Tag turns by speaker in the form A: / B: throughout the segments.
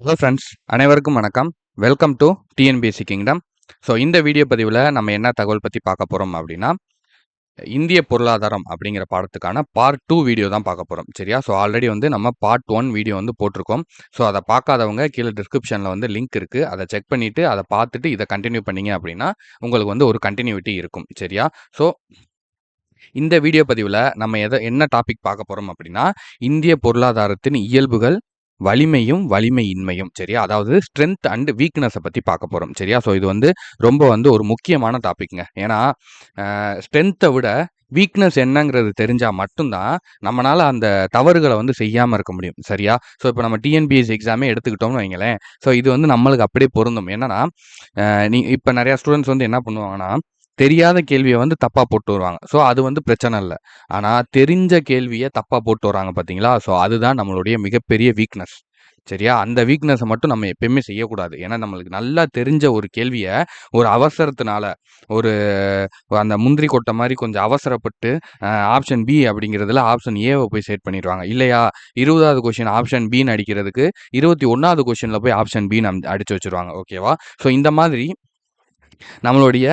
A: Hello friends அனைவருக்கும் வணக்கம். Welcome to TNPSC kingdom so இந்த வீடியோ பதிவில் நம்ம என்ன தகவல் பற்றி பார்க்க போகிறோம் அப்படின்னா இந்திய பொருளாதாரம் அப்படிங்கிற பாடத்துக்கான பார்ட் டூ வீடியோ தான் பார்க்க போகிறோம் சரியா? ஸோ ஆல்ரெடி வந்து நம்ம பார்ட் ஒன் வீடியோ வந்து போட்டிருக்கோம். ஸோ அதை பார்க்காதவங்க கீழே டிஸ்கிரிப்ஷனில் வந்து லிங்க் இருக்குது அதை செக் பண்ணிவிட்டு அதை பார்த்துட்டு இதை கண்டினியூ பண்ணீங்க அப்படின்னா உங்களுக்கு வந்து ஒரு கண்டினியூட்டி இருக்கும். சரியா? ஸோ இந்த வீடியோ பதிவில் நம்ம எதை என்ன டாபிக் பார்க்க போகிறோம் அப்படின்னா இந்திய பொருளாதாரத்தின் இயல்புகள் வலிமையும் வலிமையின்மையும் சரியா? அதாவது ஸ்ட்ரென்த் அண்ட் வீக்னஸை பற்றி பார்க்க போகிறோம் சரியா? ஸோ இது வந்து ரொம்ப வந்து ஒரு முக்கியமான டாபிக்ங்க ஏன்னா ஸ்ட்ரென்த்தை விட வீக்னஸ் என்னங்கிறது தெரிஞ்சால் மட்டும்தான் நம்மளால் அந்த தவறுகளை வந்து செய்யாமல் இருக்க முடியும் சரியா? ஸோ இப்போ நம்ம டிஎன்பிஎஸ் எக்ஸாமே எடுத்துக்கிட்டோம்னு வைங்களேன். ஸோ இது வந்து நம்மளுக்கு அப்படியே பொருந்தும். என்னன்னா நீ இப்போ நிறையா ஸ்டூடெண்ட்ஸ் வந்து என்ன பண்ணுவாங்கன்னா தெரியாத கேள்வியை வந்து தப்பாக போட்டு வருவாங்க. ஸோ அது வந்து பிரச்சனை இல்லை. ஆனால் தெரிஞ்ச கேள்வியை தப்பாக போட்டு வராங்க பார்த்தீங்களா ஸோ அதுதான் நம்மளுடைய மிகப்பெரிய வீக்னஸ் சரியா? அந்த வீக்னஸை மட்டும் நம்ம எப்பயுமே செய்யக்கூடாது. ஏன்னா நம்மளுக்கு நல்லா தெரிஞ்ச ஒரு கேள்வியை ஒரு அவசரத்தினால ஒரு அந்த முந்திரி கொட்டை மாதிரி கொஞ்சம் அவசரப்பட்டு ஆப்ஷன் பி அப்படிங்கிறதுல ஆப்ஷன் ஏவை போய் செட் பண்ணிடுவாங்க. இல்லையா? இருபதாவது கொஷின் ஆப்ஷன் பின்னு அடிக்கிறதுக்கு இருபத்தி ஒன்றாவது கொஷினில் போய் ஆப்ஷன் பின்னு அடிச்சு வச்சிருவாங்க. ஓகேவா ஸோ இந்த மாதிரி நம்மளுடைய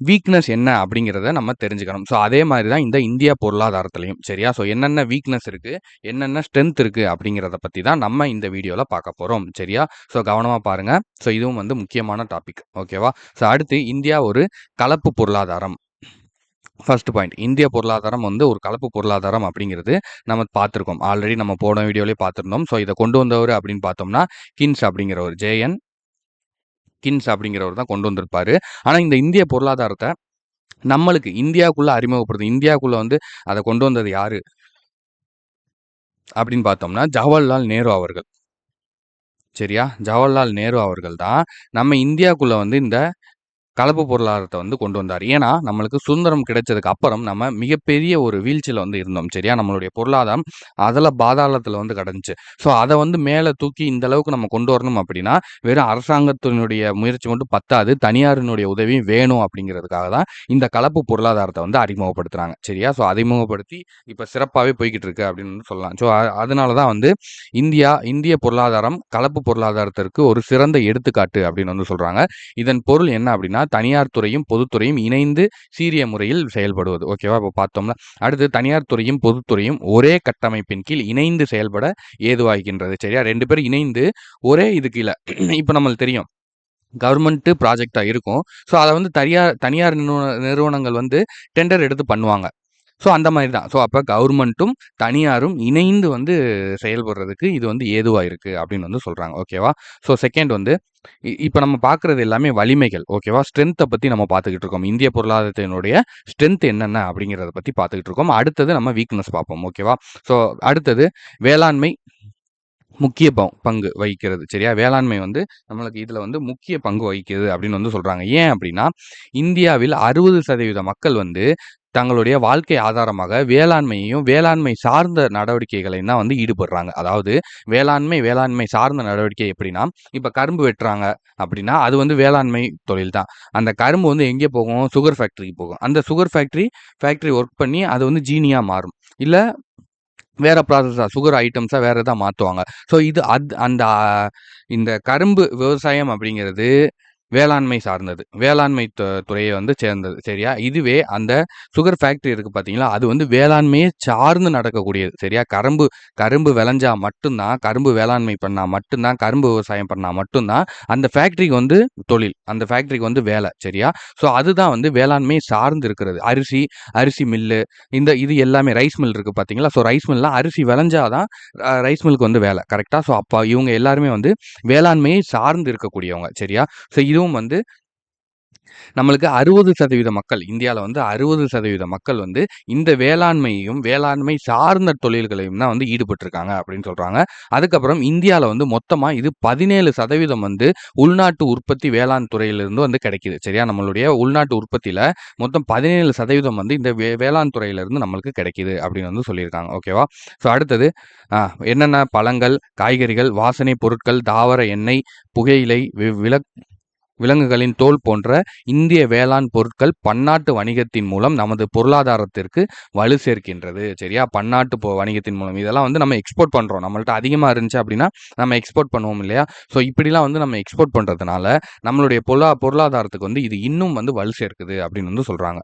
A: வீக்னஸ் என்ன அப்படிங்கிறத நம்ம தெரிஞ்சுக்கணும். ஸோ அதே மாதிரி தான் இந்த இந்தியா பொருளாதாரத்துலையும். சரியா? ஸோ என்னென்ன வீக்னஸ் இருக்குது என்னென்ன ஸ்ட்ரென்த் இருக்குது அப்படிங்கிறத பற்றி தான் நம்ம இந்த வீடியோவில் பார்க்க போகிறோம் சரியா? ஸோ கவனமாக பாருங்கள் ஸோ இதுவும் வந்து முக்கியமான டாபிக் ஓகேவா ஸோ அடுத்து இந்தியா ஒரு கலப்பு பொருளாதாரம். ஃபர்ஸ்ட் பாயிண்ட் இந்திய பொருளாதாரம் வந்து ஒரு கலப்பு பொருளாதாரம் அப்படிங்கிறது நம்ம பார்த்துருக்கோம். ஆல்ரெடி நம்ம போன வீடியோலேயே பார்த்துருந்தோம். ஸோ இதை கொண்டு வந்தவர் அப்படின்னு பார்த்தோம்னா கின்ஸ் அப்படிங்கிறவர். ஜேஎன் கின்ஸ் அப்படிங்கிறவர் தான் கொண்டு வந்திருப்பாரு. ஆனால் இந்த இந்திய பொருளாதாரத்தை நம்மளுக்கு இந்தியாவுக்குள்ளே அறிமுகப்படுது இந்தியாவுக்குள்ளே வந்து அதை கொண்டு வந்தது யாரு? அப்படின்னு பார்த்தோம்னா ஜவஹர்லால் நேரு அவர்கள். சரியா? ஜவஹர்லால் நேரு அவர்கள் தான் நம்ம இந்தியாவுக்குள்ளே வந்து இந்த கலப்பு பொருளாதாரத்தை வந்து கொண்டு வந்தார். ஏன்னா நம்மளுக்கு சுதந்திரம் கிடைச்சதுக்கு அப்புறம் நம்ம மிகப்பெரிய ஒரு வீழ்ச்சியில் வந்து இருந்தோம். சரியா? நம்மளுடைய பொருளாதாரம் அதில் பாதாளத்தில் வந்து கிடந்துச்சு. ஸோ அதை வந்து மேலே தூக்கி இந்த அளவுக்கு நம்ம கொண்டு வரணும் அப்படின்னா வெறும் அரசாங்கத்தினுடைய முயற்சி மட்டும் பத்தாது. தனியாரினுடைய உதவியும் வேணும் அப்படிங்கிறதுக்காக தான் இந்த கலப்பு பொருளாதாரத்தை வந்து அறிமுகப்படுத்துகிறாங்க சரியா? ஸோ அறிமுகப்படுத்தி இப்போ சிறப்பாகவே போய்கிட்டு இருக்கு அப்படின்னு சொல்லலாம். ஸோ அதனால தான் வந்து இந்தியா இந்திய பொருளாதாரம் கலப்பு பொருளாதாரத்திற்கு ஒரு சிறந்த எடுத்துக்காட்டு அப்படின்னு வந்து சொல்கிறாங்க இதன் பொருள் என்ன அப்படின்னா தனியார் துறையும் பொதுத்துறையும் இணைந்து சீரிய முறையில் செயல்படுவது. ஓகேவா இப்போ பார்த்தோம்னா அடுத்து தனியார் துறையும் பொதுத்துறையும் ஒரே கட்டமைப்பின் கீழ் இணைந்து செயல்பட ஏதுவாகின்றது. சரியா? ரெண்டு பேரும் இணைந்து ஒரே இது கீழே. இப்போ நம்மளுக்கு தெரியும். கவர்மெண்ட்டு ப்ராஜெக்டாக இருக்கும். ஸோ அதை வந்து தனியார் தனியார் நிறுவன நிறுவனங்கள் வந்து டெண்டர் எடுத்து பண்ணுவாங்க. ஸோ அந்த மாதிரி தான். ஸோ அப்போ கவர்மெண்ட்டும் தனியாரும் இணைந்து வந்து செயல்படுறதுக்கு இது வந்து ஏதுவாக இருக்குது அப்படின்னு வந்து சொல்கிறாங்க ஓகேவா ஸோ செகண்ட் வந்து இப்போ நம்ம பார்க்குறது எல்லாமே வலிமைகள். ஓகேவா ஸ்ட்ரென்த்தை பற்றி நம்ம பார்த்துக்கிட்டு இருக்கோம். இந்திய பொருளாதாரத்தினுடைய ஸ்ட்ரென்த் என்னென்ன அப்படிங்கிறத பற்றி பார்த்துக்கிட்டு இருக்கோம். அடுத்தது நம்ம வீக்னஸ் பார்ப்போம். ஓகேவா ஸோ அடுத்தது வேளாண்மை முக்கிய பங்கு வகிக்கிறது. சரியா? வேளாண்மை வந்து நம்மளுக்கு இதில் வந்து முக்கிய பங்கு வகிக்கிறது அப்படின்னு வந்து சொல்கிறாங்க ஏன் அப்படின்னா இந்தியாவில் அறுபது சதவீத மக்கள் வந்து தங்களுடைய வாழ்க்கை ஆதாரமாக வேளாண்மையையும் வேளாண்மை சார்ந்த நடவடிக்கைகளையும் தான் வந்து ஈடுபடுறாங்க. அதாவது வேளாண்மை வேளாண்மை சார்ந்த நடவடிக்கை எப்படின்னா இப்போ கரும்பு வெட்டுறாங்க அப்படின்னா அது வந்து வேளாண்மை தொழில் தான். அந்த கரும்பு வந்து எங்கே போகும்? சுகர் ஃபேக்ட்ரிக்கு போகும். அந்த சுகர் ஃபேக்ட்ரி ஃபேக்ட்ரி ஒர்க் பண்ணி அது வந்து ஜீனியாக மாறும். இல்லை வேறு ப்ராசஸாக சுகர் ஐட்டம்ஸாக வேறு எதாவது மாற்றுவாங்க ஸோ இது அது அந்த இந்த கரும்பு விவசாயம் அப்படிங்கிறது வேளாண்மை சார்ந்தது. வேளாண்மை துறையை வந்து சேர்ந்தது. சரியா? இதுவே அந்த சுகர் ஃபேக்ட்ரி இருக்குது பார்த்தீங்களா அது வந்து வேளாண்மையை சார்ந்து நடக்கக்கூடியது. சரியா? கரும்பு கரும்பு விளைஞ்சா மட்டும்தான் கரும்பு வேளாண்மை பண்ணால் மட்டும்தான் கரும்பு விவசாயம் பண்ணால் மட்டும்தான் அந்த ஃபேக்ட்ரிக்கு வந்து தொழில் அந்த ஃபேக்ட்ரிக்கு வந்து வேலை. சரியா? ஸோ அதுதான் வந்து வேளாண்மை சார்ந்து இருக்கிறது. அரிசி அரிசி மில்லு இந்த இது எல்லாமே ரைஸ் மில் இருக்குது பார்த்தீங்களா ஸோ ரைஸ் மில்லாம் அரிசி விளைஞ்சாதான் ரைஸ் மில்லுக்கு வந்து வேலை. கரெக்டாக ஸோ அப்போ இவங்க எல்லாருமே வந்து வேளாண்மையை சார்ந்து இருக்கக்கூடியவங்க. சரியா? ஸோ இது இதுவும் வந்து நம்மளுக்கு அறுபது சதவீத மக்கள் இந்தியாவில் வந்து அறுபது சதவீத மக்கள் வந்து இந்த வேளாண்மையையும் வேளாண்மை சார்ந்த தொழில்களையும் தான் வந்து ஈடுபட்டிருக்காங்க அப்படின்னு சொல்கிறாங்க அதுக்கப்புறம் இந்தியாவில் வந்து மொத்தமாக இது பதினேழு சதவீதம் வந்து உள்நாட்டு உற்பத்தி வேளாண் துறையிலிருந்து வந்து கிடைக்கிது சரியா? நம்மளுடைய உள்நாட்டு உற்பத்தியில் மொத்தம் பதினேழு சதவீதம் வந்து இந்த வே வேளாண் துறையிலிருந்து நம்மளுக்கு கிடைக்கிது அப்படின்னு வந்து சொல்லியிருக்காங்க ஓகேவா? ஸோ அடுத்தது என்னென்ன பழங்கள் காய்கறிகள் வாசனை பொருட்கள் தாவர எண்ணெய் புகையிலை விளக் விலங்குகளின் தோல் போன்ற இந்திய வேளாண் பொருட்கள் பன்னாட்டு வணிகத்தின் மூலம் நமது பொருளாதாரத்திற்கு வலு சேர்க்கின்றது. சரியா? பன்னாட்டு வணிகத்தின் மூலம். இதெல்லாம் வந்து நம்ம எக்ஸ்போர்ட் பண்ணுறோம் நம்மள்ட்ட அதிகமாக இருந்துச்சு அப்படின்னா நம்ம எக்ஸ்போர்ட் பண்ணுவோம் இல்லையா? ஸோ இப்படிலாம் வந்து நம்ம எக்ஸ்போர்ட் பண்ணுறதுனால நம்மளுடைய பொருளா பொருளாதாரத்துக்கு வந்து இது இன்னும் வந்து வலு சேர்க்குது அப்படின்னு வந்து சொல்கிறாங்க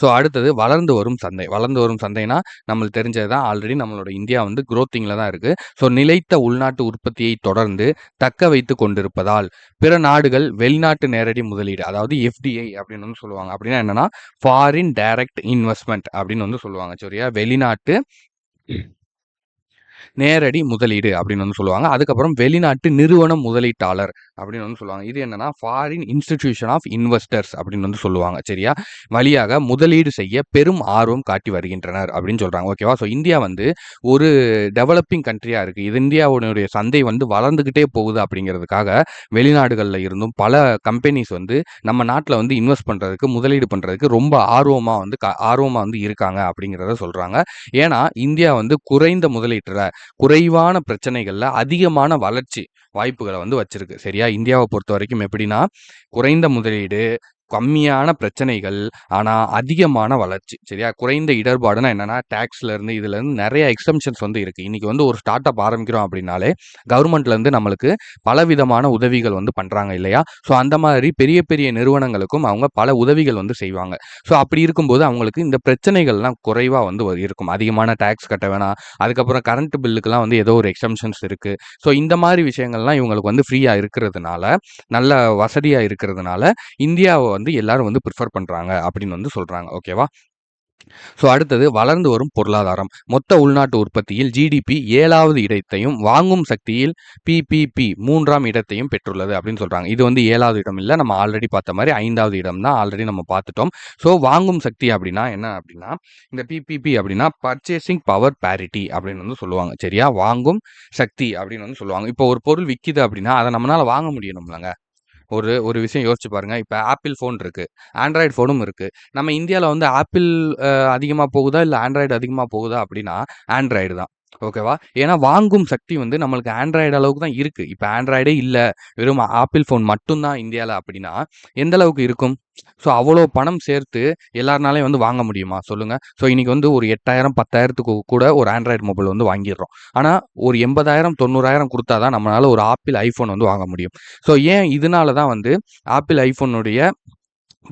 A: ஸோ அடுத்தது வளர்ந்து வரும் சந்தை. வளர்ந்து வரும் சந்தைனா நம்மளுக்கு தெரிஞ்சது தான் ஆல்ரெடி நம்மளோட இந்தியா வந்து குரோத்திங்கில் தான் இருக்குது ஸோ நிலைத்த உள்நாட்டு உற்பத்தியை தொடர்ந்து தக்க வைத்து கொண்டிருப்பதால் பிற நாடுகள் வெளிநாட்டு நேரடி முதலீடு அதாவது எஃப்டிஐ அப்படின்னு வந்து சொல்லுவாங்க. அப்படின்னா என்னன்னா ஃபாரின் டைரக்ட் இன்வெஸ்ட்மெண்ட் அப்படின்னு வந்து சொல்லுவாங்க. சரியா? வெளிநாட்டு நேரடி முதலீடு அப்படின்னு வந்து சொல்லுவாங்க. அதுக்கப்புறம் வெளிநாட்டு நிறுவன முதலீட்டாளர் அப்படின்னு வந்து சொல்லுவாங்க. இது என்னன்னா ஃபாரின் இன்ஸ்டிடியூஷன் ஆஃப் இன்வெஸ்டர்ஸ் அப்படின்னு வந்து சொல்லுவாங்க. சரியா? வழியாக முதலீடு செய்ய பெரும் ஆர்வம் காட்டி வருகின்றனர் அப்படின்னு சொல்றாங்க. ஓகேவா ஸோ இந்தியா வந்து ஒரு டெவலப்பிங் கண்ட்ரியா இருக்கு. இது இந்தியாவுடைய சந்தை வந்து வளர்ந்துகிட்டே போகுது அப்படிங்கிறதுக்காக வெளிநாடுகளில் இருந்தும் பல கம்பெனிஸ் வந்து நம்ம நாட்டில் வந்து இன்வெஸ்ட் பண்றதுக்கு முதலீடு பண்றதுக்கு ரொம்ப ஆர்வமாக வந்து ஆர்வமாக வந்து இருக்காங்க அப்படிங்கிறத சொல்றாங்க. ஏன்னா இந்தியா வந்து குறைந்த முதலீட்டுல குறைவான பிரச்சனைகள்ல அதிகமான வளர்ச்சி வாய்ப்புகளை வந்து வச்சிருக்கு. சரியா? இந்தியாவை பொறுத்த வரைக்கும் எப்படின்னா குறைந்த முதலீடு கம்மியான பிரச்சனைகள் ஆனால் அதிகமான வளர்ச்சி. சரியா? குறைந்த இடர்பாடுனா என்னன்னா டேக்ஸ்லேருந்து இருந்து நிறைய எக்ஸம்ஷன்ஸ் வந்து இருக்குது இன்றைக்கி வந்து ஒரு ஸ்டார்ட் அப் ஆரம்பிக்கிறோம் அப்படின்னாலே கவர்மெண்ட்லேருந்து நம்மளுக்கு பலவிதமான உதவிகள் வந்து பண்ணுறாங்க இல்லையா? ஸோ அந்த மாதிரி பெரிய பெரிய நிறுவனங்களுக்கும் அவங்க பல உதவிகள் வந்து செய்வாங்க. ஸோ அப்படி இருக்கும்போது அவங்களுக்கு இந்த பிரச்சனைகள்லாம் குறைவாக வந்து இருக்கும். அதிகமான டேக்ஸ் கட்ட வேணாம். அதுக்கப்புறம் கரண்ட் பில்லுக்கெல்லாம் வந்து ஏதோ ஒரு எக்ஸம்ஷன்ஸ் இருக்குது ஸோ இந்த மாதிரி விஷயங்கள்லாம் இவங்களுக்கு வந்து ஃப்ரீயாக இருக்கிறதுனால நல்ல வசதியாக இருக்கிறதுனால இந்தியாவை வந்து வந்து எல்லாரும் வந்து ப்ரிஃபர் பண்ணுறாங்க அப்படின்னு வந்து சொல்கிறாங்க ஓகேவா ஸோ அடுத்தது வளர்ந்து வரும் பொருளாதாரம். மொத்த உள்நாட்டு உற்பத்தியில் ஜிடிபி ஏழாவது இடத்தையும் வாங்கும் சக்தியில் பிபிபி மூன்றாம் இடத்தையும் பெற்றுள்ளது அப்படின்னு சொல்கிறாங்க இது வந்து ஏழாவது இடம் இல்லை நம்ம ஆல்ரெடி பார்த்த மாதிரி ஐந்தாவது இடம் தான் ஆல்ரெடி நம்ம பார்த்துட்டோம். ஸோ வாங்கும் சக்தி அப்படின்னா என்ன அப்படின்னா இந்த பிபிபி அப்படின்னா பர்ச்சேசிங் பவர் பேரிட்டி அப்படின்னு வந்து சொல்லுவாங்க. சரியா? வாங்கும் சக்தி அப்படின்னு வந்து சொல்லுவாங்க. இப்போ ஒரு பொருள் விற்கிது அப்படின்னா அதை நம்மளால் வாங்க முடியணும்லங்க. ஒரு ஒரு விஷயம் யோசிச்சு பாருங்கள் இப்போ ஆப்பிள் ஃபோன் இருக்குது ஆண்ட்ராய்டு ஃபோனும் இருக்குது நம்ம இந்தியாவில் வந்து ஆப்பிள் அதிகமாக போகுதா? இல்லை ஆண்ட்ராய்டு அதிகமாக போகுதா? அப்படின்னா ஆண்ட்ராய்டு தான். ஓகேவா? ஏன்னா வாங்கும் சக்தி வந்து நம்மளுக்கு ஆண்ட்ராய்டு அளவுக்கு தான் இருக்குது இப்போ ஆண்ட்ராய்டே இல்லை. வெறும் ஆப்பிள் ஃபோன் மட்டும்தான் இந்தியாவில் அப்படின்னா எந்த அளவுக்கு இருக்கும்? ஸோ அவ்வளோ பணம் சேர்த்து எல்லாருனாலையும் வந்து வாங்க முடியுமா? சொல்லுங்கள் ஸோ இன்றைக்கி வந்து ஒரு எட்டாயிரம் பத்தாயிரத்துக்கு கூட ஒரு ஆண்ட்ராய்டு மொபைல் வந்து வாங்கிடுறோம். ஆனால் ஒரு எண்பதாயிரம் தொண்ணூறாயிரம் கொடுத்தா தான் நம்மளால் ஒரு ஆப்பிள் ஐஃபோன் வந்து வாங்க முடியும். ஸோ ஏன் இதனால தான் வந்து ஆப்பிள் ஐஃபோனுடைய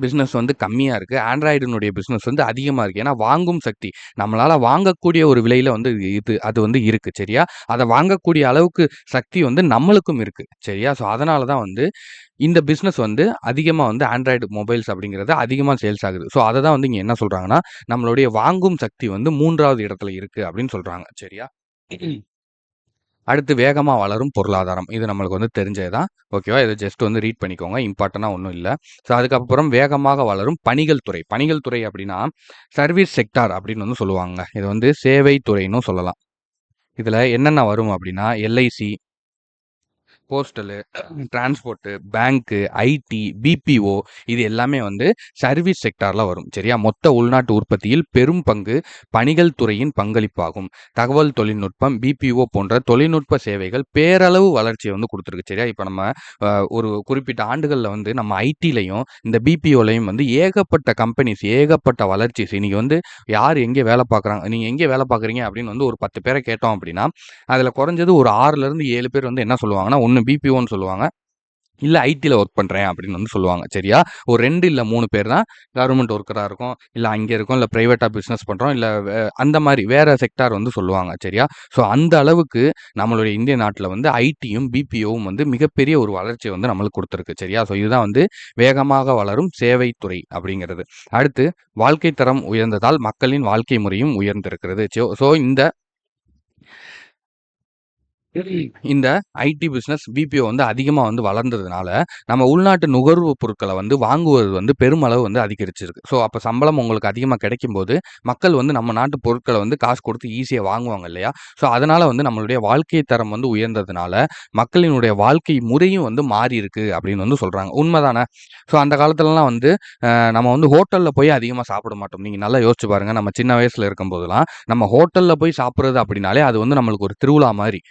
A: பிஸ்னஸ் வந்து கம்மியாக இருக்குது ஆண்ட்ராய்டினுடைய பிஸ்னஸ் வந்து அதிகமாக இருக்குது ஏன்னா வாங்கும் சக்தி நம்மளால் வாங்கக்கூடிய ஒரு விலையில் வந்து இது அது வந்து இருக்குது சரியா? அதை வாங்கக்கூடிய அளவுக்கு சக்தி வந்து நம்மளுக்கும் இருக்குது சரியா? ஸோ அதனால தான் வந்து இந்த பிஸ்னஸ் வந்து அதிகமாக வந்து ஆண்ட்ராய்டு மொபைல்ஸ் அப்படிங்கிறது அதிகமாக சேல்ஸ் ஆகுது. ஸோ அதை தான் வந்து இங்கே என்ன சொல்கிறாங்கன்னா நம்மளுடைய வாங்கும் சக்தி வந்து மூன்றாவது இடத்துல இருக்குது அப்படின்னு சொல்கிறாங்க சரியா? அடுத்து வேகமாக வளரும் பொருளாதாரம். இது நம்மளுக்கு வந்து தெரிஞ்சது தான் ஓகேவா? இதை ஜஸ்ட் வந்து ரீட் பண்ணிக்கோங்க. இம்பார்ட்டனாக ஒன்றும் இல்லை. ஸோ அதுக்கப்புறம் வேகமாக வளரும் பணிகள் துறை. பணிகள் துறை அப்படின்னா சர்வீஸ் செக்டார் அப்படின்னு வந்து சொல்லுவாங்க. இது வந்து சேவை துறைன்னு சொல்லலாம். இதில் என்னென்ன வரும் அப்படின்னா LIC postal transport bank IT BPO இது எல்லாமே வந்து சர்வீஸ் செக்டாரில் வரும் சரியா? மொத்த உள்நாட்டு உற்பத்தியில் பெரும் பங்கு பணிகள் துறையின் பங்களிப்பாகும். தகவல் தொழில்நுட்பம் பிபிஓ போன்ற தொழில்நுட்ப சேவைகள் பேரளவு வளர்ச்சியை வந்து கொடுத்துருக்கு சரியா? இப்போ நம்ம ஒரு குறிப்பிட்ட ஆண்டுகளில் வந்து நம்ம ஐடிலையும் இந்த பிபிஓலையும் வந்து ஏகப்பட்ட கம்பெனிஸ் ஏகப்பட்ட வளர்ச்சிஸ். இன்னைக்கு வந்து யார் எங்கே வேலை பார்க்குறாங்க நீங்கள் எங்கே வேலை பார்க்குறீங்க அப்படின்னு வந்து ஒரு பத்து பேரை கேட்டோம் அப்படின்னா அதில் குறைஞ்சது ஒரு ஆறுலேருந்து ஏழு பேர் வந்து என்ன சொல்லுவாங்கன்னா ஒன்று பிபிஓன்னு சொல்லுவாங்க. இல்லை ஐடியில் ஒர்க் பண்ணுறேன் அப்படின்னு வந்து சொல்லுவாங்க சரியா? ஒரு ரெண்டு இல்லை மூணு பேர் தான் கவர்மெண்ட் ஒர்க்கராக இருக்கும் இல்லை அங்கே இருக்கும் இல்லை ப்ரைவேட்டாக பிஸ்னஸ் பண்ணுறோம் இல்லை அந்த மாதிரி வேறு செக்டார் வந்து சொல்லுவாங்க சரியா? ஸோ அந்த அளவுக்கு நம்மளுடைய இந்திய நாட்டில் வந்து ஐடியும் பிபிஓவும் வந்து மிகப்பெரிய ஒரு வளர்ச்சியை வந்து நம்மளுக்கு கொடுத்துருக்கு சரியா? ஸோ இதுதான் வந்து வேகமாக வளரும் சேவைத்துறை அப்படிங்கிறது. அடுத்து வாழ்க்கை தரம் உயர்ந்ததால் மக்களின் வாழ்க்கை முறையும் உயர்ந்திருக்கிறது. ஸோ இந்த இந்த ஐடி பிஸ்னஸ் பிபிஓ வந்து அதிகமாக வந்து வளர்ந்ததுனால நம்ம உள்நாட்டு நுகர்வு பொருட்களை வந்து வாங்குவது வந்து பெருமளவு வந்து அதிகரிச்சிருக்கு. ஸோ அப்போ சம்பளம் உங்களுக்கு அதிகமாக கிடைக்கும் போது மக்கள் வந்து நம்ம நாட்டு பொருட்களை வந்து காசு கொடுத்து ஈஸியாக வாங்குவாங்க இல்லையா? ஸோ அதனால் வந்து நம்மளுடைய வாழ்க்கை தரம் வந்து உயர்ந்ததுனால மக்களினுடைய வாழ்க்கை முறையும் வந்து மாறி இருக்கு அப்படின்னு வந்து சொல்கிறாங்க உண்மைதானே? ஸோ அந்த காலத்துலலாம் வந்து நம்ம வந்து ஹோட்டலில் போய் அதிகமாக சாப்பிட மாட்டோம். நீங்கள் நல்லா யோசிச்சு பாருங்கள் நம்ம சின்ன வயசில் இருக்கும்போதெல்லாம் நம்ம ஹோட்டலில் போய் சாப்பிட்றது அப்படின்னாலே அது வந்து நம்மளுக்கு ஒரு திருவிழா மாதிரி.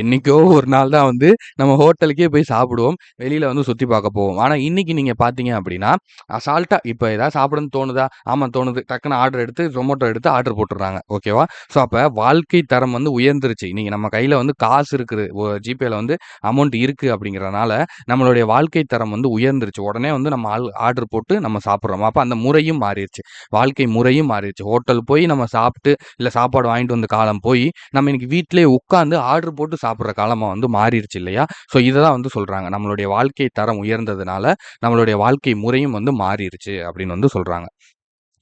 A: என்றைக்கோ ஒரு நாள் தான் வந்து நம்ம ஹோட்டலுக்கே போய் சாப்பிடுவோம். வெளியில் வந்து சுற்றி பார்க்க போவோம். ஆனால் இன்றைக்கி நீங்கள் பார்த்தீங்க அப்படின்னா, அசால்ட்டாக இப்போ ஏதாவது சாப்பிடணும்னு தோணுதா? ஆமாம் தோணுது. டக்குனு ஆர்டர் எடுத்து ஜொமோட்டோ எடுத்து ஆர்டர் போட்டுடுறாங்க ஓகேவா? ஸோ, அப்போ வாழ்க்கை தரம் வந்து உயர்ந்துருச்சு. இன்றைக்கி நம்ம கையில் வந்து காசு இருக்குது. ஜிபேயில் வந்து அமௌண்ட் இருக்குது அப்படிங்கிறனால, நம்மளுடைய வாழ்க்கை தரம் வந்து உயர்ந்துருச்சு. உடனே வந்து நம்ம ஆள் ஆர்டர் போட்டு நம்ம சாப்பிட்றோம் அப்போ அந்த முறையும் மாறிடுச்சு வாழ்க்கை முறையும் மாறிடுச்சு ஹோட்டல் போய் நம்ம சாப்பிட்டு, இல்லை சாப்பாடு வாங்கிட்டு வந்த காலம் போய் நம்ம இன்னைக்கு வீட்டிலே உட்காந்து ஆர்டர் போட்டு சாப்பிட்ற காலமாக வந்து மாறிடுச்சு இல்லையா? ஸோ, இதை தான் வந்து சொல்கிறாங்க நம்மளுடைய வாழ்க்கை தரம் உயர்ந்ததுனால, நம்மளுடைய வாழ்க்கை முறையும் வந்து மாறிடுச்சு அப்படின்னு வந்து சொல்கிறாங்க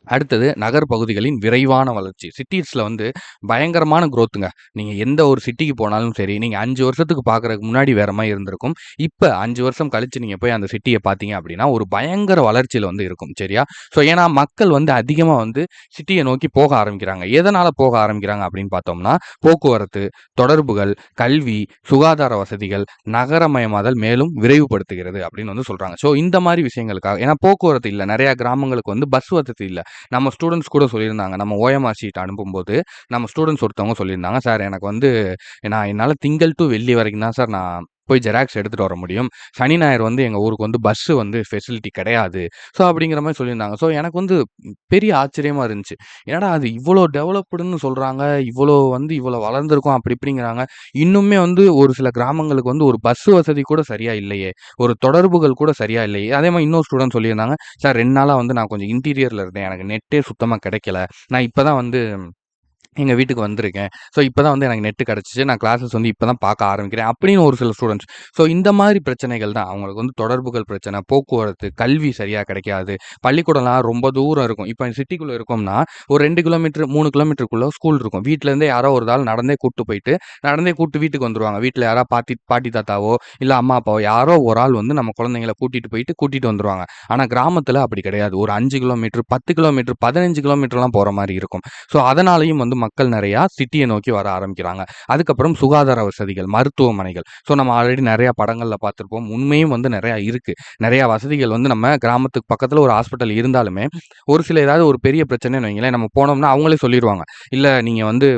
A: அடுத்தது நகர்பகுதிகளின் விரைவான வளர்ச்சி. சிட்டிஸில் வந்து பயங்கரமான குரோத்துங்க. நீங்கள் எந்த ஒரு சிட்டிக்கு போனாலும் சரி, நீங்கள் அஞ்சு வருஷத்துக்கு பார்க்குறதுக்கு முன்னாடி வேற மாதிரி இருந்திருக்கும். இப்போ அஞ்சு வருஷம் கழிச்சு நீங்கள் போய் அந்த சிட்டியை பார்த்தீங்க அப்படின்னா, ஒரு பயங்கர வளர்ச்சியில் வந்து இருக்கும். சரியா? ஸோ, ஏன்னா மக்கள் வந்து அதிகமாக வந்து சிட்டியை நோக்கி போக ஆரம்பிக்கிறாங்க. எதனால் போக ஆரம்பிக்கிறாங்க அப்படின்னு பார்த்தோம்னா, போக்குவரத்து, தொடர்புகள், கல்வி, சுகாதார வசதிகள், நகரமயமாதல் மேலும் விரைவுபடுத்துகிறது அப்படின்னு வந்து சொல்கிறாங்க ஸோ, இந்த மாதிரி விஷயங்களுக்காக ஏன்னா போக்குவரத்து இல்லை நிறையா கிராமங்களுக்கு வந்து பஸ் வசதி இல்லை நம்ம ஸ்டூடெண்ட்ஸ் கூட சொல்லியிருந்தாங்க. நம்ம ஓஎம்ஆர் ஷீட் அனுப்பும்போது, நம்ம ஸ்டூடெண்ட்ஸ் ஒருத்தவங்க சொல்லியிருந்தாங்க. சார் எனக்கு வந்து நான் என்னால் திங்கள் டூ வெள்ளி வரைக்கும் தான் சார் நான் போய் ஜெராக்ஸ் எடுத்துகிட்டு வர முடியும். சனி, ஞாயிறு வந்து எங்கள் ஊருக்கு வந்து பஸ்ஸு வந்து ஃபெசிலிட்டி கிடையாது. ஸோ, அப்படிங்கிற மாதிரி சொல்லியிருந்தாங்க. ஸோ, எனக்கு வந்து பெரிய ஆச்சரியமாக இருந்துச்சு. ஏன்னா அது இவ்வளோ டெவலப்டுன்னு சொல்கிறாங்க இவ்வளோ வந்து இவ்வளோ வளர்ந்துருக்கும் அப்படி இப்படிங்கிறாங்க. இன்னுமே வந்து ஒரு சில கிராமங்களுக்கு வந்து ஒரு பஸ் வசதி கூட சரியாக இல்லையே. ஒரு தொடர்புகள் கூட சரியாக இல்லையே. அதே மாதிரி இன்னொரு ஸ்டூடெண்ட் சொல்லியிருந்தாங்க. சார் ரெண்டு நாளாக வந்து நான் கொஞ்சம் இன்டீரியரில் இருந்தேன். எனக்கு நெட்டே சுத்தமாக கிடைக்கல. நான் இப்போ தான் வந்து எங்கள் வீட்டுக்கு வந்திருக்கேன். ஸோ, இப்போ தான் வந்து எனக்கு நெட் கிடச்சிச்சு நான் கிளாஸஸ் வந்து இப்போ தான் பார்க்க ஆரம்பிக்கிறேன். அப்படின்னு ஒரு சில ஸ்டூடெண்ட்ஸ் ஸோ, இந்த மாதிரி பிரச்சனைகள் தான். அவங்களுக்கு வந்து தொடர்புகள் பிரச்சனை, போக்குவரத்து, கல்வி சரியாக கிடைக்காது. பள்ளிக்கூடம்லாம் ரொம்ப தூரம் இருக்கும். இப்போ சிட்டிக்குள்ளே இருக்கோம்னா, ஒரு ரெண்டு கிலோமீட்டர், மூணு கிலோமீட்டருக்குள்ளே ஸ்கூல் இருக்கும். வீட்டிலேருந்தே யாரோ ஒரு நாள் நடந்தே கூப்பிட்டு போயிட்டு, நடந்தே கூட்டு வீட்டுக்கு வந்துருவாங்க. வீட்டில் யாராவது பாட்டி பாட்டி தாத்தாவோ, இல்லை அம்மா அப்பாவோ யாரோ ஒரு ஆள் வந்து நம்ம குழந்தைங்கள கூட்டிகிட்டு போயிட்டு கூட்டிகிட்டு வந்துருவாங்க. ஆனால் கிராமத்தில் அப்படி கிடையாது. ஒரு அஞ்சு கிலோமீட்டர், 10 கிலோமீட்டர், 15 கிலோமீட்டர்லாம் போகிற மாதிரி இருக்கும். ஸோ, அதனாலையும் வந்து மக்கள் நிறையா சிட்டியை நோக்கி வர ஆரம்பிக்கிறாங்க. அதுக்கப்புறம் சுகாதார வசதிகள், மருத்துவமனைகள். ஸோ, நம்ம ஆல்ரெடி நிறையா படங்களில் பார்த்துருப்போம் உண்மையும் வந்து நிறையா இருக்கு. நிறையா வசதிகள் வந்து நம்ம கிராமத்துக்கு பக்கத்தில் ஒரு ஹாஸ்பிட்டல் இருந்தாலுமே, ஒரு சில ஏதாவது ஒரு பெரிய பிரச்சனைன்னு வைங்களேன், நம்ம போனோம்னா அவங்களே சொல்லிடுவாங்க இல்லை நீங்கள் வந்து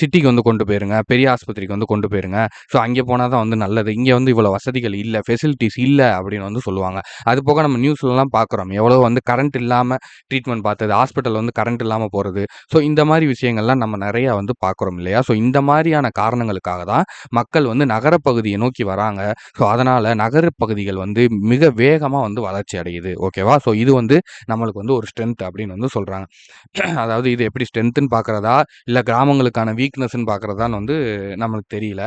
A: சிட்டிக்கு வந்து கொண்டு போயிருங்க. பெரிய ஆஸ்பத்திரிக்கு வந்து கொண்டு போயிருங்க. ஸோ, அங்கே போனால் தான் வந்து நல்லது. இங்கே வந்து இவ்வளோ வசதிகள் இல்லை ஃபெசிலிட்டிஸ் இல்லை அப்படின்னு வந்து சொல்லுவாங்க. அது போக நம்ம நியூஸ்லலாம் பார்க்குறோம். எவ்வளோ வந்து கரண்ட் இல்லாமல் ட்ரீட்மெண்ட் பார்த்தது, ஹாஸ்பிட்டல் வந்து கரண்ட் இல்லாமல் போகிறது ஸோ, இந்த மாதிரி விஷயங்கள்லாம் நம்ம நிறையா வந்து பார்க்குறோம் இல்லையா? ஸோ, இந்த மாதிரியான காரணங்களுக்காக தான் மக்கள் வந்து நகரப்பகுதியை நோக்கி வராங்க. ஸோ, அதனால் நகரப்பகுதிகள் வந்து மிக வேகமாக வந்து வளர்ச்சி அடையுது. ஓகேவா? ஸோ, இது வந்து நம்மளுக்கு வந்து ஒரு ஸ்ட்ரென்த் அப்படின்னு வந்து சொல்கிறாங்க அதாவது இது எப்படி ஸ்ட்ரென்த்துன்னு பார்க்குறதா இல்லை கிராமங்களுக்கான வீக்னஸ்ன்னு பார்க்குறதான்னு வந்து நம்மளுக்கு தெரியல.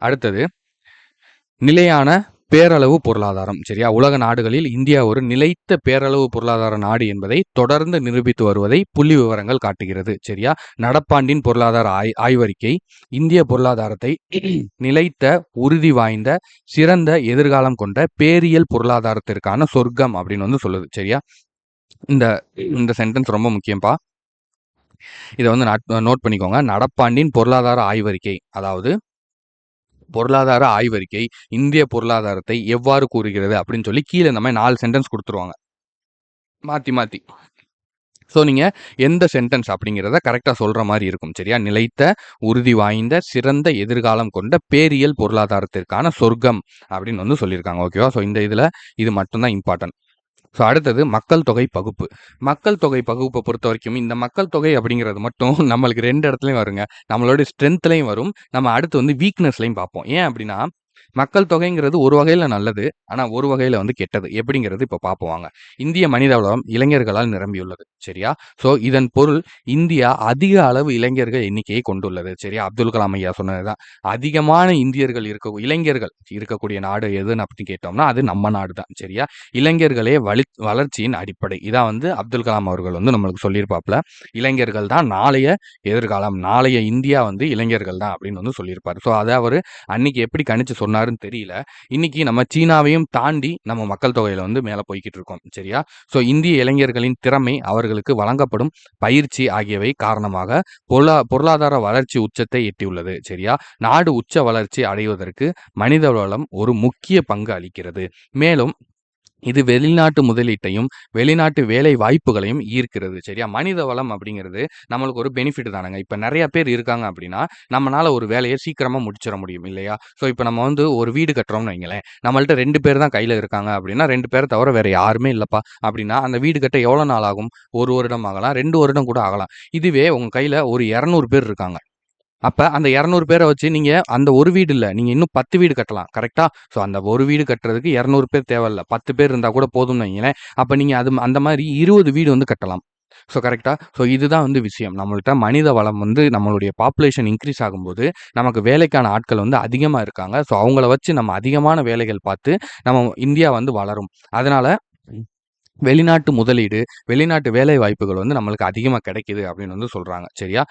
A: அடுத்தது நிலையான பேரளவு பொருளாதாரம். சரியா? உலக நாடுகளில் இந்தியா ஒரு நிலைத்த பேரளவு பொருளாதார நாடு என்பதை தொடர்ந்து நிரூபித்து வருவதை புள்ளிவிவரங்கள் காட்டுகிறது. சரியா? நடப்பாண்டின் பொருளாதார ஆய் ஆய்வறிக்கை இந்திய பொருளாதாரத்தை நிலைத்த, உறுதி வாய்ந்த, சிறந்த எதிர்காலம் கொண்ட பேரியல் பொருளாதாரத்திற்கான சொர்க்கம் அப்படின்னு வந்து சொல்லுது. சரியா? இந்த இந்த சென்டென்ஸ் ரொம்ப முக்கியம்ப்பா. இதை வந்து நோட் பண்ணிக்கோங்க. நடப்பாண்டின் பொருளாதார ஆய்வறிக்கை. அதாவது பொருளாதார ஆய்வறிக்கை இந்திய பொருளாதாரத்தை எவ்வாறு கூறுகிறது அப்படின்னு சொல்லி கீழே இந்த மாதிரி நாலு சென்டென்ஸ் கொடுத்துருவாங்க மாற்றி மாற்றி ஸோ, நீங்கள் எந்த சென்டென்ஸ் அப்படிங்கிறத கரெக்டாக சொல்கிற மாதிரி இருக்கும். சரியா? நிலைத்த, உறுதி வாய்ந்த, சிறந்த எதிர்காலம் கொண்ட பேரியல் பொருளாதாரத்திற்கான சொர்க்கம் அப்படின்னு வந்து சொல்லியிருக்காங்க. ஓகேவா? ஸோ, இந்த இதில் இது மட்டும்தான் இம்பார்ட்டன்ட். ஸோ, அடுத்தது மக்கள் தொகை பகுப்பு. மக்கள் தொகை பகுப்பை பொறுத்த வரைக்கும் இந்த மக்கள் தொகை அப்படிங்கிறது மட்டும் நம்மளுக்கு ரெண்டு இடத்துலையும் வருங்க. நம்மளோட ஸ்ட்ரென்த்லையும் வரும். நம்ம அடுத்து வந்து வீக்னஸ்லையும் பார்ப்போம். ஏன் அப்படின்னா, மக்கள் தொகைங்கிறது ஒரு வகையில் நல்லது. ஆனால் ஒரு வகையில் வந்து கெட்டது. எப்படிங்கிறது இப்போ பார்ப்போவாங்க இந்திய இந்திய மனிதவளம் இளைஞர்களால் நிரம்பியுள்ளது. சரியா? ஸோ, இதன் பொருள் இந்தியா அதிக அளவு இளைஞர்கள் எண்ணிக்கையை கொண்டுள்ளது. சரியா? அப்துல் கலாம் ஐயா சொன்னது தான். அதிகமான இந்தியர்கள் இருக்க இளைஞர்கள் இருக்கக்கூடிய நாடு எதுன்னு அப்படின்னு கேட்டோம்னா, அது நம்ம நாடு தான். சரியா? இளைஞர்களே வளி வளர்ச்சியின் அடிப்படை. இதான் வந்து அப்துல் கலாம் அவர்கள் வந்து நம்மளுக்கு சொல்லியிருப்பாப்ல. இளைஞர்கள் தான் நாளைய எதிர்காலம். நாளைய இந்தியா வந்து இளைஞர்கள் தான் அப்படின்னு வந்து சொல்லியிருப்பார் ஸோ, அதை அவர் அன்னைக்கு எப்படி கணிச்சு யாருன்னு தெரியல. இன்னைக்கு நம்ம சீனாவையும் தாண்டி நம்ம மக்கள் தொகையில வந்து மேல போய்க்கிட்டு இருக்கோம். சரியா? ஸோ, இந்திய இளைஞர்களின் திறமை, அவர்களுக்கு வழங்கப்படும் பயிற்சி ஆகியவை காரணமாக பொருளா பொருளாதார வளர்ச்சி உச்சத்தை எட்டியுள்ளது. சரியா? நாடு உச்ச வளர்ச்சி அடைவதற்கு மனிதவளம் ஒரு முக்கிய பங்கு அளிக்கிறது. மேலும் இது வெளிநாட்டு முதலீட்டையும், வெளிநாட்டு வேலை வாய்ப்புகளையும் ஈர்க்கிறது. சரியா? மனித வளம் அப்படிங்கிறது நம்மளுக்கு ஒரு பெனிஃபிட் தானங்க. இப்போ நிறைய பேர் இருக்காங்க அப்படின்னா, நம்மளால ஒரு வேலையை சீக்கிரமாக முடிச்சிட முடியும் இல்லையா? ஸோ, இப்போ நம்ம வந்து ஒரு வீடு கட்டுறோம்னு வைங்களேன். நம்மள்ட்ட ரெண்டு பேர் தான் கையில் இருக்காங்க அப்படின்னா, ரெண்டு பேரை தவிர வேற யாருமே இல்லைப்பா அப்படின்னா, அந்த வீடு கட்ட எவ்வளோ நாள் ஆகும்? ஒரு வருடம் ஆகலாம், ரெண்டு வருடம் கூட ஆகலாம். இதுவே உங்கள் கையில் ஒரு 200 பேர் இருக்காங்க. அப்ப அந்த இரநூறு பேரை வச்சு நீங்க அந்த ஒரு வீடு இல்ல. நீங்க இன்னும் 10 வீடு கட்டலாம். கரெக்டாக ஸோ, அந்த ஒரு வீடு கட்டுறதுக்கு 200 பேர் தேவையில்ல. 10 பேர் இருந்தா கூட போதும்னு வைங்களேன். அப்ப நீங்க அது அந்த மாதிரி இருபது வீடு வந்து கட்டலாம். ஸோ, கரெக்டாக ஸோ, இதுதான் வந்து விஷயம். நம்மள்கிட்ட மனித வளம் வந்து நம்மளுடைய பாப்புலேஷன் இன்க்ரீஸ் ஆகும்போது, நமக்கு வேலைக்கான ஆட்கள் வந்து அதிகமாக இருக்காங்க. ஸோ, அவங்கள வச்சு நம்ம அதிகமான வேலைகள் பார்த்து, நம்ம இந்தியா வந்து வளரும். அதனால வெளிநாட்டு முதலீடு, வெளிநாட்டு வேலை வாய்ப்புகள் வந்து நம்மளுக்கு அதிகமாக கிடைக்குது அப்படின்னு வந்து சொல்கிறாங்க சரியா?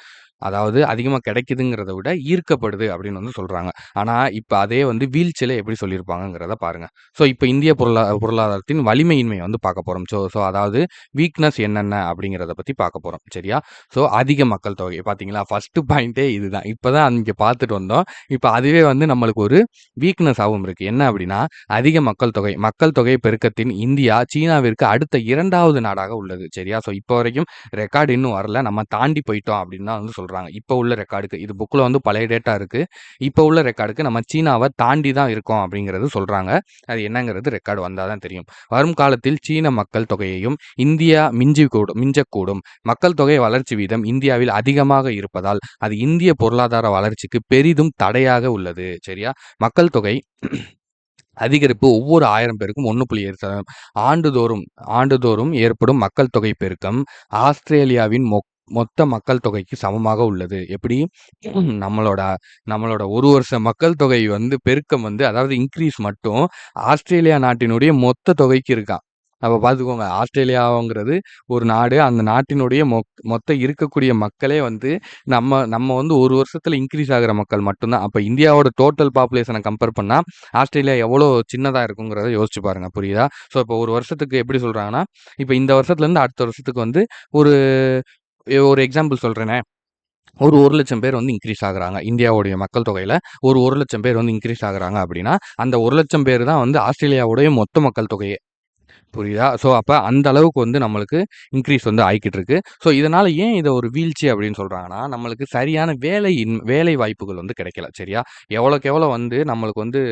A: அதாவது அதிகமாக கிடைக்குதுங்கிறத விட ஈர்க்கப்படுது அப்படின்னு வந்து சொல்கிறாங்க ஆனால் இப்போ அதே வந்து வீழ்ச்சியில் எப்படி சொல்லியிருப்பாங்கங்கிறத பாருங்க. ஸோ, இப்போ இந்திய பொருளா பொருளாதாரத்தின் வலிமையின்மை வந்து பார்க்க போகிறோம் ஸோ ஸோ அதாவது வீக்னஸ் என்னென்ன அப்படிங்கிறத பற்றி பார்க்க போகிறோம் சரியா? ஸோ, அதிக மக்கள் தொகை பார்த்தீங்களா? ஃபஸ்ட்டு பாயிண்ட்டே இதுதான். இப்போ தான் இங்கே பார்த்துட்டு வந்தோம். இப்போ அதுவே வந்து நம்மளுக்கு ஒரு வீக்னஸாகவும் இருக்குது என்ன அப்படின்னா, அதிக மக்கள் தொகை. மக்கள் தொகை பெருக்கத்தின் இந்தியா சீனாவிற்கு அடுத்த இரண்டாவது நாடாக உள்ளது. சரியா? ஸோ, இப்போ வரைக்கும் ரெக்கார்டு இன்னும் வரல. நம்ம தாண்டி போயிட்டோம் அப்படின்னு தான் வந்து சொல்கிறாங்க இப்போ உள்ள ரெக்கார்டுக்கு. இது புக்கில் வந்து பழைய டேட்டா இருக்கு. இப்போ உள்ள ரெக்கார்டுக்கு நம்ம சீனாவை தாண்டி தான் இருக்கோம் அப்படிங்கிறது சொல்கிறாங்க அது என்னங்கிறது ரெக்கார்டு வந்தால் தான் தெரியும். வரும் காலத்தில் சீன மக்கள் தொகையையும் இந்தியா மிஞ்சி கூடும் மிஞ்சக்கூடும். மக்கள் தொகை வளர்ச்சி வீதம் இந்தியாவில் அதிகமாக இருப்பதால், அது இந்திய பொருளாதார வளர்ச்சிக்கு பெரிதும் தடையாக உள்ளது. சரியா? மக்கள் தொகை அதிகரிப்பு ஒவ்வொரு ஆயிரம் பேருக்கும் 1.7% ஆண்டுதோறும் ஆண்டுதோறும் ஏற்படும் மக்கள் தொகை பெருக்கம் ஆஸ்திரேலியாவின் மொக் மொத்த மக்கள் தொகைக்கு சமமாக உள்ளது. எப்படி? நம்மளோட நம்மளோட ஒரு வருஷ மக்கள் தொகை வந்து பெருக்கம் வந்து அதாவது இன்க்ரீஸ் மட்டும் ஆஸ்திரேலியா நாட்டினுடைய மொத்த தொகைக்கு இருக்கான் அப்போ பார்த்துக்கோங்க. ஆஸ்திரேலியாங்கிறது ஒரு நாடு. அந்த நாட்டினுடைய மொக் மொத்த இருக்கக்கூடிய மக்களே வந்து நம்ம நம்ம வந்து ஒரு வருஷத்தில் இன்க்ரீஸ் ஆகிற மக்கள் மட்டும்தான் அப்போ இந்தியாவோட டோட்டல் பாப்புலேஷனை கம்பேர் பண்ணால் ஆஸ்திரேலியா எவ்வளோ சின்னதாக இருக்குங்கிறத யோசிச்சு பாருங்கள் புரியுதா? ஸோ, இப்போ ஒரு வருஷத்துக்கு எப்படி சொல்கிறாங்கன்னா இப்போ இந்த வருஷத்துலேருந்து அடுத்த வருஷத்துக்கு வந்து ஒரு ஒரு எக்ஸாம்பிள் சொல்கிறேனே ஒரு ஒரு லட்சம் பேர் வந்து இன்க்ரீஸ் ஆகுறாங்க. இந்தியாவுடைய மக்கள் தொகையில் ஒரு ஒரு லட்சம் பேர் வந்து இன்க்ரீஸ் ஆகுறாங்க அப்படின்னா, அந்த ஒரு லட்சம் பேர் தான் வந்து ஆஸ்திரேலியாவுடைய மொத்த மக்கள் தொகையே. புரியுதா? ஸோ, அப்போ அந்த அளவுக்கு வந்து நம்மளுக்கு இன்க்ரீஸ் வந்து ஆகிக்கிட்டு இருக்கு. ஸோ, இதனால் ஏன் இதை ஒரு வீழ்ச்சி அப்படின்னு சொல்கிறாங்கன்னா நம்மளுக்கு சரியான வேலை இன் வேலை வாய்ப்புகள் வந்து கிடைக்கல. சரியா? எவ்வளோக்கு எவ்வளோ வந்து நம்மளுக்கு வந்து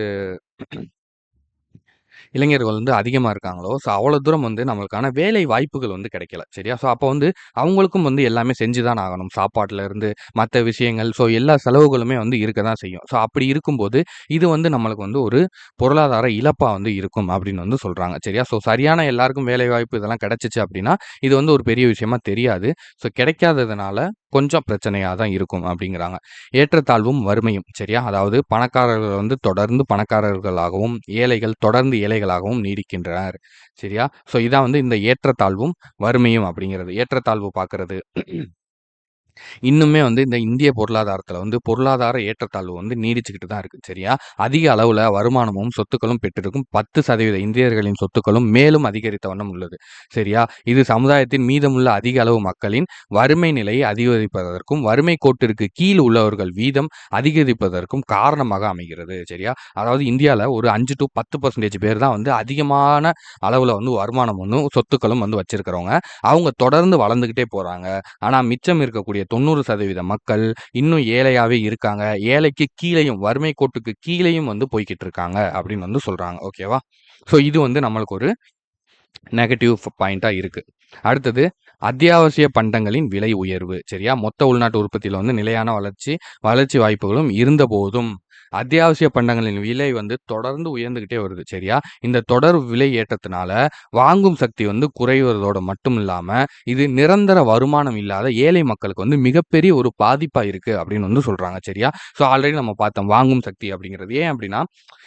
A: இளைஞர்கள் வந்து அதிகமாக இருக்காங்களோ, ஸோ அவ்வளோ தூரம் வந்து நம்மளுக்கான வேலை வாய்ப்புகள் வந்து கிடைக்கல. சரியா? ஸோ, அப்போ வந்து அவங்களுக்கும் வந்து எல்லாமே செஞ்சு தான் ஆகணும். சாப்பாட்டில் இருந்து மற்ற விஷயங்கள். ஸோ, எல்லா செலவுகளுமே வந்து இருக்க தான் செய்யும். ஸோ, அப்படி இருக்கும்போது, இது வந்து நம்மளுக்கு வந்து ஒரு பொருளாதார இழப்பாக வந்து இருக்கும் அப்படின்னு வந்து சொல்கிறாங்க சரியா? ஸோ, சரியான எல்லாருக்கும் வேலை வாய்ப்பு இதெல்லாம் கிடைச்சிச்சு அப்படின்னா, இது வந்து ஒரு பெரிய விஷயமா தெரியாது. ஸோ, கிடைக்காததுனால கொஞ்சம் பிரச்சனையாக தான் இருக்கும் அப்படிங்கிறாங்க. ஏற்றத்தாழ்வும் வறுமையும். சரியா? அதாவது பணக்காரர்கள் வந்து தொடர்ந்து பணக்காரர்களாகவும், ஏழைகள் தொடர்ந்து ஏழை ஏழைகளாகவும் நீடிக்கின்றனர். சரியா? ஸோ, இதான் வந்து இந்த ஏற்றத்தாழ்வும் வறுமையும் அப்படிங்கிறது. ஏற்றத்தாழ்வு பார்க்கறது. இன்னுமே வந்து இந்த இந்திய பொருளாதாரத்தில் வந்து பொருளாதார ஏற்றத்தாழ்வு வந்து நீடிச்சுக்கிட்டு தான் இருக்குது சரியா? அதிக அளவில் வருமானமும், சொத்துக்களும் பெற்றிருக்கும் 10% இந்தியர்களின் சொத்துக்களும் மேலும் அதிகரித்த வண்ணம் உள்ளது. சரியா? இது சமுதாயத்தின் மீதமுள்ள அதிக அளவு மக்களின் வறுமை நிலையை அதிகரிப்பதற்கும், வறுமை கோட்டிற்கு கீழ் உள்ளவர்கள் வீதம் அதிகரிப்பதற்கும் காரணமாக அமைகிறது. சரியா? அதாவது இந்தியாவில் ஒரு அஞ்சு டு பத்து பர்சன்டேஜ் பேர் தான் வந்து அதிகமான அளவில் வந்து வருமானமும், சொத்துக்களும் வந்து வச்சிருக்கிறவங்க. அவங்க தொடர்ந்து வளர்ந்துக்கிட்டே போகிறாங்க ஆனால் மிச்சம் இருக்கக்கூடிய 90% மக்கள் இன்னும் ஏழையாகவே இருக்காங்க. ஏழைக்கு கீழேயும் வறுமை கோட்டுக்கு கீழேயும் வந்து போய்கிட்டு இருக்காங்க அப்படின்னு வந்து சொல்கிறாங்க ஓகேவா? ஸோ, இது வந்து நம்மளுக்கு ஒரு நெகட்டிவ் பாயிண்ட்டாக இருக்குது அடுத்தது அத்தியாவசிய பண்டங்களின் விலை உயர்வு. சரியா? மொத்த உள்நாட்டு உற்பத்தியில் வந்து நிலையான வளர்ச்சி வளர்ச்சி வாய்ப்புகளும் இருந்தபோதும், அத்தியாவசிய பண்டங்களின் விலை வந்து தொடர்ந்து உயர்ந்துகிட்டே வருது. சரியா? இந்த தொடர் விலை ஏற்றத்தினால வாங்கும் சக்தி வந்து குறைவதோட மட்டும் இல்லாம, இது நிரந்தர வருமானம் இல்லாத ஏழை மக்களுக்கு வந்து மிகப்பெரிய ஒரு பாதிப்பா இருக்கு அப்படின்னு வந்து சொல்றாங்க. சரியா? ஸோ, ஆல்ரெடி நம்ம பார்த்தோம். வாங்கும் சக்தி அப்படிங்கிறது. ஏன் அப்படின்னா,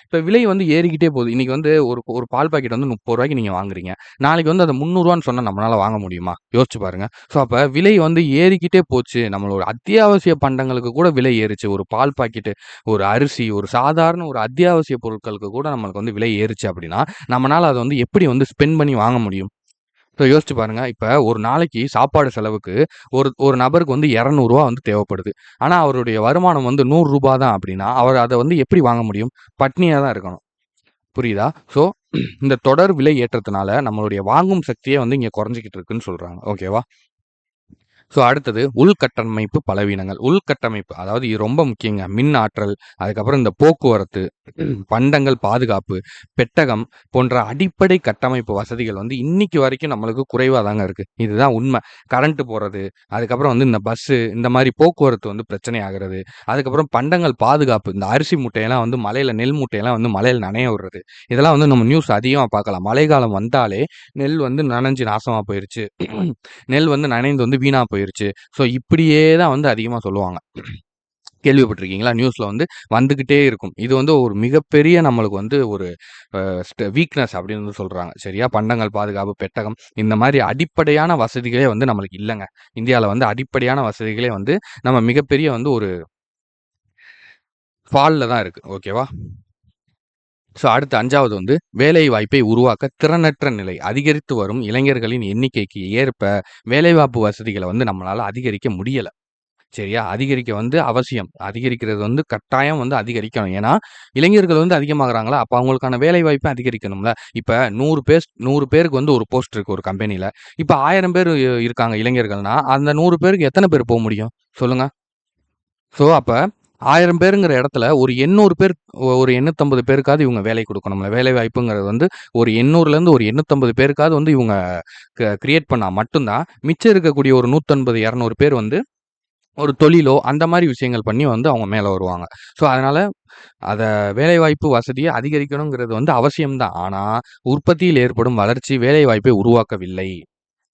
A: இப்ப விலை வந்து ஏறிக்கிட்டே போகுது. இன்னைக்கு வந்து ஒரு ஒரு பால் பாக்கெட் வந்து முப்பது ரூபாய்க்கு நீங்க வாங்குறீங்க. நாளைக்கு வந்து அதை ரூ. 300ன்னு சொன்னா நம்மளால வாங்க முடியுமா? யோசிச்சு பாருங்க. ஸோ, அப்ப விலை வந்து ஏறிக்கிட்டே போச்சு. நம்மளோட அத்தியாவசிய பண்டங்களுக்கு கூட விலை ஏறுச்சு. ஒரு பால் பாக்கெட்டு, ஒரு அரிசி, ஒரு சாதாரண ஒரு அத்தியாவசிய பொருட்களுக்கு கூட நம்மளுக்கு வந்து விலை ஏறுச்சு அப்படின்னா, நம்மளால் அதை வந்து எப்படி வந்து ஸ்பெண்ட் பண்ணி வாங்க முடியும்? ஸோ, யோசிச்சு பாருங்க. இப்போ ஒரு நாளைக்கு சாப்பாடு செலவுக்கு ஒரு ஒரு நபருக்கு வந்து இரநூறுவா வந்து தேவைப்படுது. ஆனால் அவருடைய வருமானம் வந்து நூறுரூபா தான் அப்படின்னா, அவர் அதை வந்து எப்படி வாங்க முடியும்? பட்னியாக தான் இருக்கணும். புரியுதா? ஸோ, இந்த தொடர் விலை ஏற்றத்தினால நம்மளுடைய வாங்கும் சக்தியே வந்து இங்கே குறைஞ்சிக்கிட்டு இருக்குன்னு சொல்கிறாங்க ஓகேவா? ஸோ அடுத்தது உள்கட்டமைப்பு பலவீனங்கள். உள்கட்டமைப்பு அதாவது இது ரொம்ப முக்கியங்க. மின் ஆற்றல், அதுக்கப்புறம் இந்த போக்குவரத்து, பண்டங்கள் பாதுகாப்பு, பெட்டகம் போன்ற அடிப்படை கட்டமைப்பு வசதிகள் வந்து இன்னைக்கு வரைக்கும் நம்மளுக்கு குறைவாக தாங்க இருக்குது இதுதான் உண்மை கரண்ட்டு போகிறது அதுக்கப்புறம் வந்து இந்த பஸ்ஸு இந்த மாதிரி போக்குவரத்து வந்து பிரச்சனை ஆகிறது அதுக்கப்புறம் பண்டங்கள் பாதுகாப்பு. இந்த அரிசி மூட்டையெல்லாம் வந்து மலையில் நெல் மூட்டையெல்லாம் வந்து மலையில் நனைய விடுறது. இதெல்லாம் வந்து நம்ம நியூஸ் அதிகமாக பார்க்கலாம். மழைக்காலம் வந்தாலே நெல் வந்து நனைஞ்சு நாசமாக போயிடுச்சு நெல் வந்து நனைந்து வந்து வீணாக போயிடுச்சு ஸோ இப்படியே தான் வந்து அதிகமாக சொல்லுவாங்க. கேள்விப்பட்டிருக்கீங்களா? நியூஸில் வந்து வந்துக்கிட்டே இருக்கும். இது வந்து ஒரு மிகப்பெரிய நம்மளுக்கு வந்து ஒரு ஸ்ட வீக்னஸ் அப்படின்னு வந்து சொல்கிறாங்க சரியா? பண்டங்கள் பாதுகாப்பு, பெட்டகம் இந்த மாதிரி அடிப்படையான வசதிகளே வந்து நம்மளுக்கு இல்லைங்க இந்தியாவில் வந்து அடிப்படையான வசதிகளே வந்து நம்ம மிகப்பெரிய வந்து ஒரு ஃபாலில் தான் இருக்குது ஓகேவா? ஸோ அடுத்து அஞ்சாவது வந்து வேலைவாய்ப்பை உருவாக்க திறனற்ற நிலை. அதிகரித்து வரும் இளைஞர்களின் எண்ணிக்கைக்கு ஏற்ப வேலைவாய்ப்பு வசதிகளை வந்து நம்மளால் அதிகரிக்க முடியலை சரியா? அதிகரிக்க வந்து அவசியம். அதிகரிக்கிறது வந்து கட்டாயம் வந்து அதிகரிக்கணும். ஏன்னா, இளைஞர்கள் வந்து அதிகமாகுறாங்களா, அப்போ அவங்களுக்கான வேலைவாய்ப்ப அதிகரிக்கணும்ல. இப்போ நூறு பேர் நூறு பேருக்கு வந்து ஒரு போஸ்ட் இருக்கு ஒரு கம்பெனியில் இப்போ ஆயிரம் பேர் இருக்காங்க இளைஞர்கள்னா, அந்த நூறு பேருக்கு எத்தனை பேர் போக முடியும்? சொல்லுங்க. ஸோ அப்போ ஆயிரம் பேருங்கிற இடத்துல ஒரு 800 பேர் ஒரு 850 பேருக்காவது இவங்க வேலை கொடுக்கணும்ல வேலை வாய்ப்புங்கிறது வந்து ஒரு 800லேருந்து ஒரு 850 பேருக்காவது வந்து இவங்க க கிரியேட் பண்ணால் மட்டும்தான் மிச்சம் இருக்கக்கூடிய ஒரு 150, 200 பேர் வந்து ஒரு தொழிலோ, அந்த மாதிரி விஷயங்கள் பண்ணி வந்து அவங்க மேலே வருவாங்க. ஸோ அதனால் அதை வேலைவாய்ப்பு வசதியை அதிகரிக்கணுங்கிறது வந்து அவசியம் தான். உற்பத்தியில் ஏற்படும் வளர்ச்சி வேலைவாய்ப்பை உருவாக்கவில்லை.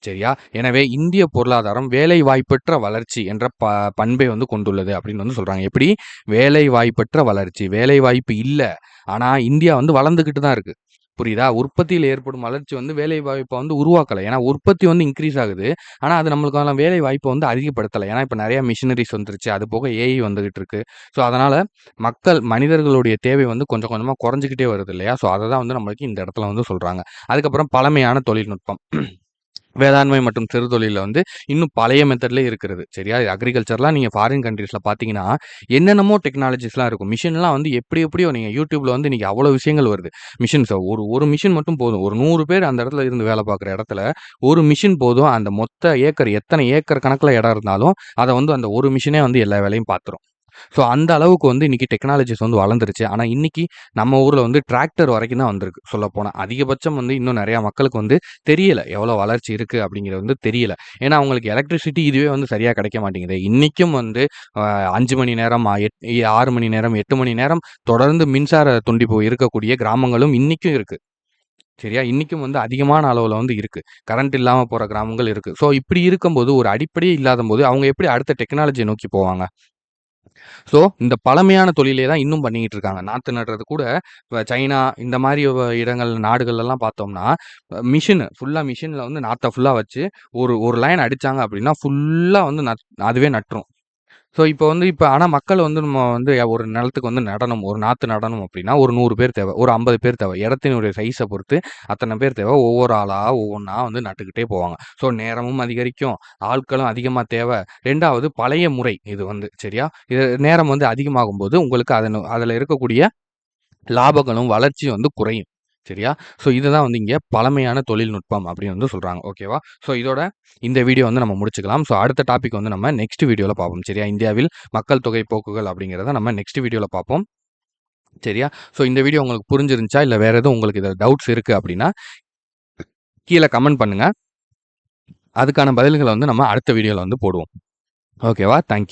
A: சரியா? எனவே இந்திய பொருளாதாரம் வேலைவாய்ப்பற்ற வளர்ச்சி என்ற ப பண்பை வந்து கொண்டுள்ளது அப்படின்னு வந்து சொல்கிறாங்க எப்படி? வேலைவாய்ப்பற்ற வளர்ச்சி. வேலைவாய்ப்பு இல்லை ஆனால் இந்தியா வந்து வளர்ந்துக்கிட்டு தான் இருக்குது புரியுதா? உற்பத்தியில் ஏற்படும் வளர்ச்சி வந்து வேலைவாய்ப்ப வந்து உருவாக்கலை ஏன்னா, உற்பத்தி வந்து இன்க்ரீஸ் ஆகுது. ஆனால் அது நம்மளுக்கான வேலைவாய்ப்ப வந்து அதிகப்படுத்தலை ஏன்னா, இப்போ நிறையா மிஷினரிஸ் வந்துருச்சு. அது போக ஏஐ வந்துகிட்டு இருக்கு. ஸோ அதனால மக்கள் மனிதர்களுடைய தேவை வந்து கொஞ்சம் கொஞ்சமாக குறைஞ்சிக்கிட்டே வருது இல்லையா? ஸோ அதை தான் வந்து நம்மளுக்கு இந்த இடத்துல வந்து சொல்கிறாங்க அதுக்கப்புறம் பழமையான தொழில்நுட்பம். வேளாண்மை மற்றும் சிறுதொழிலில் வந்து இன்னும் பழைய மெத்தட்லயே இருக்கிறது. சரியா? அக்ரிகல்ச்சர்லாம் நீங்கள் ஃபாரின் கண்ட்ரீஸில் பார்த்தீங்கன்னா, என்னென்னமோ டெக்னாலஜிஸ்லாம் இருக்கும். மிஷின்லாம் வந்து எப்படி எப்படியோ நீங்கள் யூடியூப்பில் வந்து இன்றைக்கி அவ்வளோ விஷயங்கள் வருது. மிஷின்ஸ் ஒரு ஒரு மிஷின் மட்டும் போதும். ஒரு நூறு பேர் அந்த இடத்துல இருந்து வேலை பார்க்குற இடத்துல, ஒரு மிஷின் போதும். அந்த மொத்த ஏக்கர் எத்தனை ஏக்கர் கணக்கில் இடம் இருந்தாலும், அதை வந்து அந்த ஒரு மிஷினே வந்து எல்லா வேலையும் பார்த்துரும். ஸோ அந்த அளவுக்கு வந்து இன்னைக்கு டெக்னாலஜிஸ் வந்து வளர்ந்துருச்சு. ஆனால் இன்னைக்கு நம்ம ஊரில் வந்து டிராக்டர் வரைக்கும் தான் வந்திருக்கு சொல்லப்போனால் அதிகபட்சம் வந்து இன்னும் நிறையா மக்களுக்கு வந்து தெரியல. எவ்வளோ வளர்ச்சி இருக்கு அப்படிங்கிறது வந்து தெரியல. ஏன்னா, அவங்களுக்கு எலக்ட்ரிசிட்டி இதுவே வந்து சரியாக கிடைக்க மாட்டேங்குது இன்னைக்கும் வந்து அஞ்சு மணி நேரம், ஆறு எட் 6 மணி நேரம், எட்டு மணி நேரம் தொடர்ந்து மின்சார துண்டிப்பு இருக்கக்கூடிய கிராமங்களும் இன்றைக்கும் இருக்கு. சரியா? இன்னைக்கும் வந்து அதிகமான அளவில் வந்து இருக்கு. கரண்ட் இல்லாமல் போகிற கிராமங்கள் இருக்கு. ஸோ இப்படி இருக்கும்போது ஒரு அடிப்படையே இல்லாதம்போது, அவங்க எப்படி அடுத்த டெக்னாலஜியை நோக்கி போவாங்க? ஸோ இந்த பழமையான தொழிலே தான் இன்னும் பண்ணிக்கிட்டு இருக்காங்க. நாற்று நடுறது கூட இப்போ சைனா இந்த மாதிரி இடங்கள் நாடுகள்லாம் பார்த்தோம்னா, மிஷின் ஃபுல்லாக மிஷினில் வந்து நாற்றை ஃபுல்லாக வச்சு ஒரு ஒரு லைன் அடிச்சாங்க அப்படின்னா, ஃபுல்லாக வந்து நட் அதுவே நட்டுரும். ஸோ இப்போ வந்து இப்போ ஆனால் மக்கள் வந்து நம்ம வந்து ஒரு நிலத்துக்கு வந்து நடனம் ஒரு நாற்று நடனம் அப்படின்னா, ஒரு நூறு பேர் தேவை. ஒரு 50 பேர் தேவை. இடத்தினுடைய சைஸை பொறுத்து அத்தனை பேர் தேவை. ஒவ்வொரு ஆளாக ஒவ்வொன்றா வந்து நட்டுக்கிட்டே போவாங்க. ஸோ நேரமும் அதிகரிக்கும். ஆட்களும் அதிகமாக தேவை. ரெண்டாவது பழைய முறை இது வந்து சரியா? இது நேரம் வந்து அதிகமாகும்போது உங்களுக்கு அதன் அதில் இருக்கக்கூடிய லாபங்களும், வளர்ச்சியும் வந்து குறையும். சரியா? ஸோ இதுதான் வந்து இங்கே பழமையான தொழில்நுட்பம் அப்படின்னு வந்து சொல்கிறாங்க ஓகேவா? ஸோ இதோட இந்த வீடியோ வந்து நம்ம முடிச்சுக்கலாம். ஸோ அடுத்த டாபிக் வந்து நம்ம நெக்ஸ்ட் வீடியோவில் பார்ப்போம். சரியா? இந்தியாவில் மக்கள் தொகை போக்குகள் அப்படிங்கிறத நம்ம நெக்ஸ்ட் வீடியோவில் பார்ப்போம். சரியா? ஸோ இந்த வீடியோ உங்களுக்கு புரிஞ்சிருந்துச்சா? இல்லை வேறு எதுவும் உங்களுக்கு இதில் டவுட்ஸ் இருக்குது அப்படின்னா, கீழே கமெண்ட் பண்ணுங்கள் அதுக்கான பதில்களை வந்து நம்ம அடுத்த வீடியோவில் வந்து போடுவோம். ஓகேவா? Thank you.